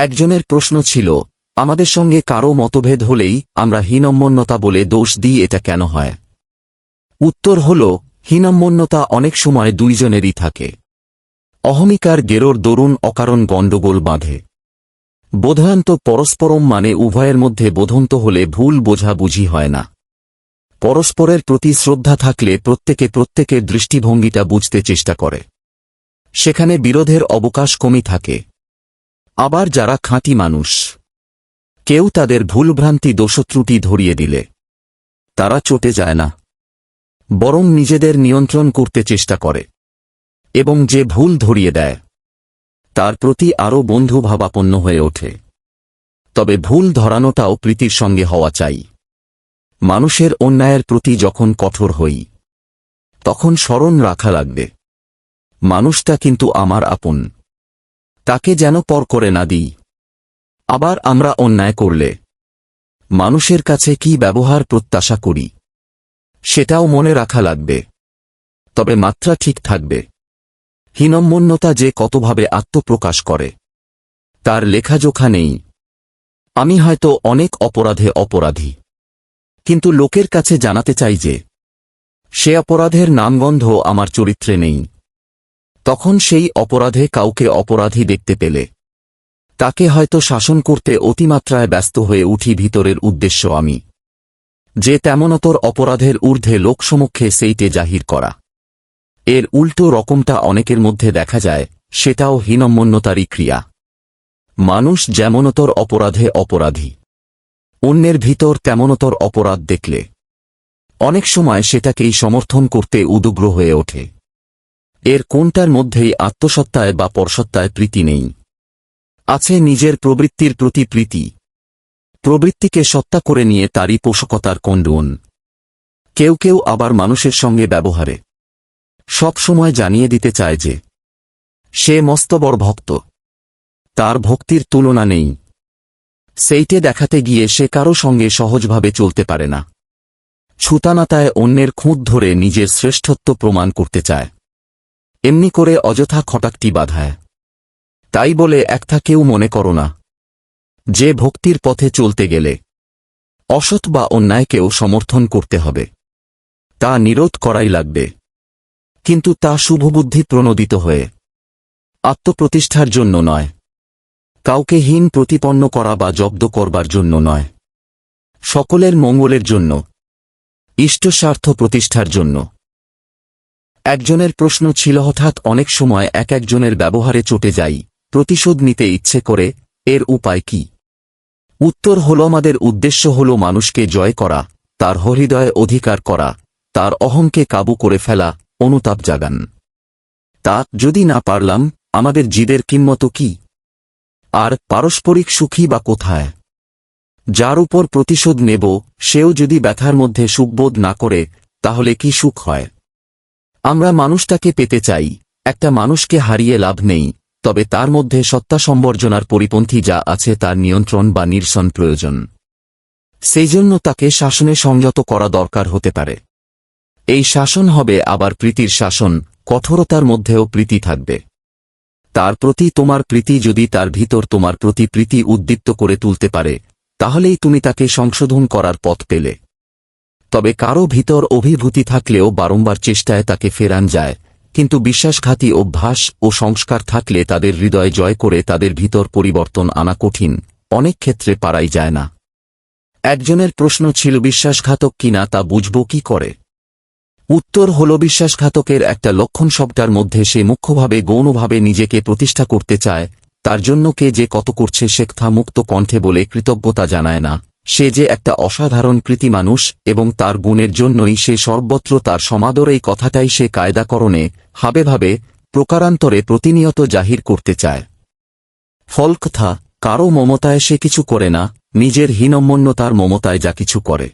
একজনের প্রশ্ন ছিল, আমাদের সঙ্গে কারও মতভেদ হলেই আমরা হীনম্মন্যতা বলে দোষ দিই এটা কেন হয়? উত্তর হল, হীনম্মন্যতা অনেক সময় দুইজনেরই থাকে। অহমিকার গেরোর দরুন অকারণ গণ্ডগোল বাঁধে। বোধায়ন্ত পরস্পরম মানে উভয়ের মধ্যে বোধন্ত হলে ভুল বোঝাবুঝি হয় না। পরস্পরের প্রতি শ্রদ্ধা থাকলে প্রত্যেকে প্রত্যেকের দৃষ্টিভঙ্গিটা বুঝতে চেষ্টা করে। সেখানে বিরোধের অবকাশ কমই থাকে। আবার যারা খাঁটি মানুষ, কেউ তাদের ভুলভ্রান্তি দোষত্রুটি ধরিয়ে দিলে, তারা চটে যায় না, বরং নিজেদের নিয়ন্ত্রণ করতে চেষ্টা করে, এবং যে ভুল ধরিয়ে দেয়, তার প্রতি আরও বন্ধুভাবাপন্ন হয়ে ওঠে। তবে ভুল ধরানোটাও প্রীতির সঙ্গে হওয়া চাই। মানুষের অন্যায়ের প্রতি যখন কঠোর হই, তখন স্মরণ রাখা লাগবে। মানুষটা কিন্তু আমার আপন। তাকে যেন পর করে না দিই। আবার আমরা অন্যায় করলে। মানুষের কাছে কি ব্যবহার প্রত্যাশা করি? সেটাও মনে রাখা লাগবে। তবে মাত্রা ঠিক থাকবে। হীনম্মন্যতা যে কতভাবে আত্মপ্রকাশ করে, তার লেখাজোখা নেই। আমি হয়তো অনেক অপরাধে অপরাধী। কিন্তু লোকের কাছে জানাতে চাই যে, সে অপরাধের নামগন্ধ আমার চরিত্রে নেই। তখন সেই অপরাধে কাউকে অপরাধী দেখতে পেলে। তাকে হয়তো শাসন করতে অতিমাত্রায় ব্যস্ত হয়ে উঠি ভিতরের উদ্দেশ্য আমি। যে তেমনতর অপরাধের ঊর্ধ্বে লোকসমক্ষে সেইটে জাহির করা। এর উল্টো রকমটা অনেকের মধ্যে দেখা যায়, সেটাও হীনম্মন্যতারই ক্রিয়া। মানুষ যেমনতর অপরাধে অপরাধী, অন্যের ভিতর তেমনতর অপরাধ দেখলে। অনেক সময় সেটাকেই সমর্থন করতে উদগ্র হয়ে ওঠে। এর কোনটার মধ্যেই আত্মসত্তায় বা পরসত্তায় প্রীতি নেই। আছে নিজের প্রবৃত্তির প্রতি প্রীতি। প্রবৃত্তিকে সত্তা করে নিয়ে তারই পোষকতার কণ্ডন। কেউ কেউ আবার মানুষের সঙ্গে ব্যবহারে। সব সময় জানিয়ে দিতে চায় যে, সে মস্তবর ভক্ত। তার ভক্তির তুলনা নেই। সেইটে দেখাতে গিয়ে সে কারও সঙ্গে সহজভাবে চলতে পারে না। ছুতানাতায় অন্যের খুঁত ধরে নিজের শ্রেষ্ঠত্ব প্রমাণ করতে চায়। এমনি করে অযথা খটাকটি বাধায়। তাই বলে একটা কেউ মনে করো না। যে ভক্তির পথে চলতে গেলে অসৎ বা অন্যায়কেও সমর্থন করতে হবে। তা নিরোধ করাই লাগবে। কিন্তু তা শুভবুদ্ধি প্রণোদিত হয়ে আত্মপ্রতিষ্ঠার জন্য নয়। কাউকে হীন প্রতিপন্ন করা বা জব্দ করবার জন্য নয়। সকলের মঙ্গলের জন্য ইষ্টস্বার্থ প্রতিষ্ঠার জন্য। একজনের প্রশ্ন ছিল হঠাৎ অনেক সময় এক একজনের ব্যবহারে চটে যাই, প্রতিশোধ নিতে ইচ্ছে করে, এর উপায় কি? উত্তর হল, আমাদের উদ্দেশ্য হল মানুষকে জয় করা, তার হৃদয়ে অধিকার করা, তার অহংকে কাবু করে ফেলা, অনুতাপ জাগান। তা, যদি না পারলাম, আমাদের জিদের কিম্মত কি? আর, পারস্পরিক সুখী বা কোথায়? যার উপর প্রতিশোধ নেব, সেও যদি ব্যথার মধ্যে সুখবোধ না করে, তাহলে কি সুখ হয়? আমরা মানুষটাকে পেতে চাই। একটা মানুষকে হারিয়ে লাভ নেই, তবে তার মধ্যে সত্তা সম্বর্জনার পরিপন্থী যা আছে তার নিয়ন্ত্রণ বা নিরসন প্রয়োজন। সেই জন্য তাকে শাসনে সংযত করা দরকার হতে পারে। এই শাসন হবে আবার প্রীতির শাসন, কঠোরতার মধ্যেও প্রীতি থাকবে। তার প্রতি তোমার প্রীতি যদি তার ভিতর তোমার প্রতি প্রীতি উদ্দীপ্ত করে তুলতে পারে, তাহলেই তুমি তাকে সংশোধন করার পথ পেলে। তবে কারও ভিতর অভিভূতি থাকলেও বারংবার চেষ্টায় তাকে ফেরান যায়। কিন্তু বিশ্বাসঘাতী অভ্যাস ও সংস্কার থাকলে তাদের হৃদয় জয় করে তাদের ভিতর পরিবর্তন আনা কঠিন। অনেক ক্ষেত্রে পারাই যায় না। একজনের প্রশ্ন ছিল বিশ্বাসঘাতক কিনা তা বুঝব কি করে? উত্তর হল বিশ্বাসঘাতকের একটা লক্ষণ সবটার মধ্যে সে মুখ্যভাবে গৌণভাবে নিজেকে প্রতিষ্ঠা করতে চায়, তার জন্য কে যে কত করছে শেখথা মুক্ত কণ্ঠে বলে কৃতজ্ঞতা জানায় না। সে যে একটা অসাধারণ কৃতি মানুষ এবং তার গুণের জন্যই সে সর্বত্র তার সমাদর এই কথাটাই সে কায়দাকরণে হাবে ভাবে প্রকারান্তরে প্রতিনিয়ত জাহির করতে চায়। ফলকথা, কারও মমতায় সে কিছু করে না, নিজের হীনম্মন্যতার মমতায় যা কিছু করে।